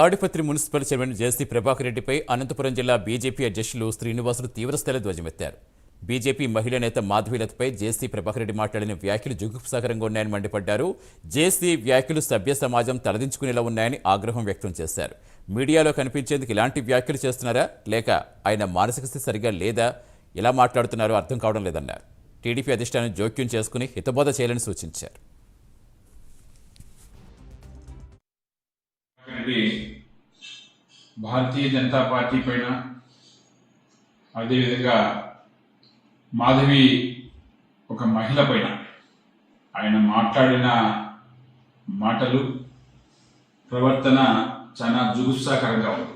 Tadipatri municipal chairman JC Prabhakar రెడ్డిపై అనంతపురం జిల్లా BJP అధ్యక్షులు శ్రీనివాసులు తీవ్రస్థాయిలో ధ్వజమెత్తారు బీజేపీ మహిళా నేత మాధవీలతపై జేసీ ప్రభాకర్ రెడ్డి మాట్లాడిన వ్యాఖ్యలు జుగుప్సాకరంగా ఉన్నాయని మండిపడ్డారు. జేసీ వ్యాఖ్యలు సభ్య సమాజం తలదించుకునేలా ఉన్నాయని ఆగ్రహం వ్యక్తం చేశారు. మీడియాలో కనిపించేందుకు ఇలాంటి వ్యాఖ్యలు చేస్తున్నారా? లేక ఆయన మానసిక స్థితి సరిగా లేదా? ఎలా మాట్లాడుతున్నారో అర్థం కావడం లేదన్నారు. టీడీపీ అధిష్టానం జోక్యం చేసుకుని హితబోధ చేయాలని సూచించారు. రెడ్డి భారతీయ జనతా పార్టీ పైన అదేవిధంగా మాధవి ఒక మహిళ పైన ఆయన మాట్లాడిన మాటలు ప్రవర్తన చాలా జుగుత్సాకరంగా ఉంది.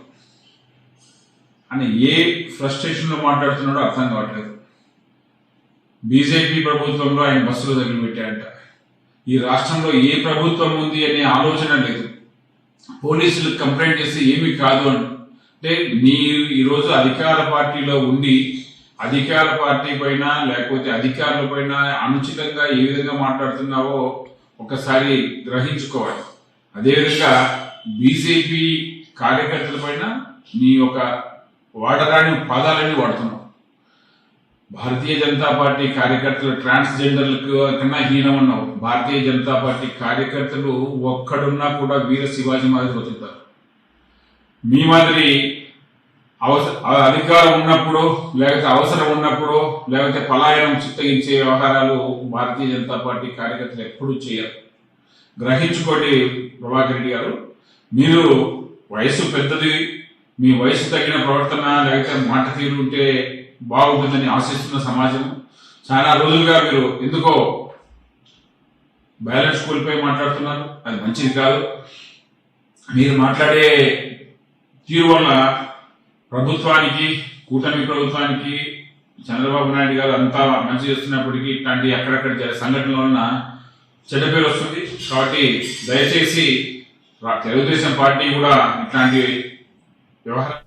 అని ఏ ఫ్రస్ట్రేషన్లో మాట్లాడుతున్నాడో అర్థం కావట్లేదు. బీజేపీ ప్రభుత్వంలో ఆయన బస్సులు తగిలిపెట్టారంట. ఈ రాష్ట్రంలో ఏ ప్రభుత్వం ఉంది అనే ఆలోచన లేదు. పోలీసులు కంప్లైంట్ చేస్తే ఏమీ కాదు అని. అంటే నీ ఈరోజు అధికార పార్టీలో ఉండి అధికార పార్టీ పైన లేకపోతే అధికారుల పైన అనుచితంగా ఏ విధంగా మాట్లాడుతున్నావో ఒకసారి గ్రహించుకోవాలి. అదేవిధంగా బీజేపీ కార్యకర్తల పైన నీ యొక్క వాడరాని పదాలని వాడుతున్నావు భారతీయ జనతా పార్టీ కార్యకర్తలు ట్రాన్స్జెండర్లకు కన్నా హీనమన్నావు. భారతీయ జనతా పార్టీ కార్యకర్తలు ఒక్కడున్నా కూడా వీర శివాజీ మాదిరి బతుకుతారు. మీ మాదిరి అధికారం ఉన్నప్పుడు లేకపోతే అవసరం ఉన్నప్పుడు లేకపోతే పలాయనం చిత్తగించే వ్యవహారాలు భారతీయ జనతా పార్టీ కార్యకర్తలు ఎప్పుడూ చేయరు. గ్రహించుకోండి ప్రభాకర్ రెడ్డి గారు మీరు వయసు పెద్దది మీ వయసు తగిన ప్రవర్తన లేకపోతే మాట తీరు ఉంటే బాగుంటుందని ఆశిస్తున్న సమాజం. చాలా రోజులుగా మీరు ఎందుకో బ్యాలెన్స్ కోల్పోయి మాట్లాడుతున్నారు. అది మంచిది కాదు. మీరు మాట్లాడే తీరు వల్ల ప్రభుత్వానికి కూటమి ప్రభుత్వానికి చంద్రబాబు నాయుడు గారు అంతా మంచి చేస్తున్నప్పటికీ ఇట్లాంటి అక్కడక్కడ జరిగే సంఘటనల వలన చెడ్డ పేరు వస్తుంది. కాబట్టి దయచేసి తెలుగుదేశం పార్టీ కూడా ఇట్లాంటి వ్యవహారం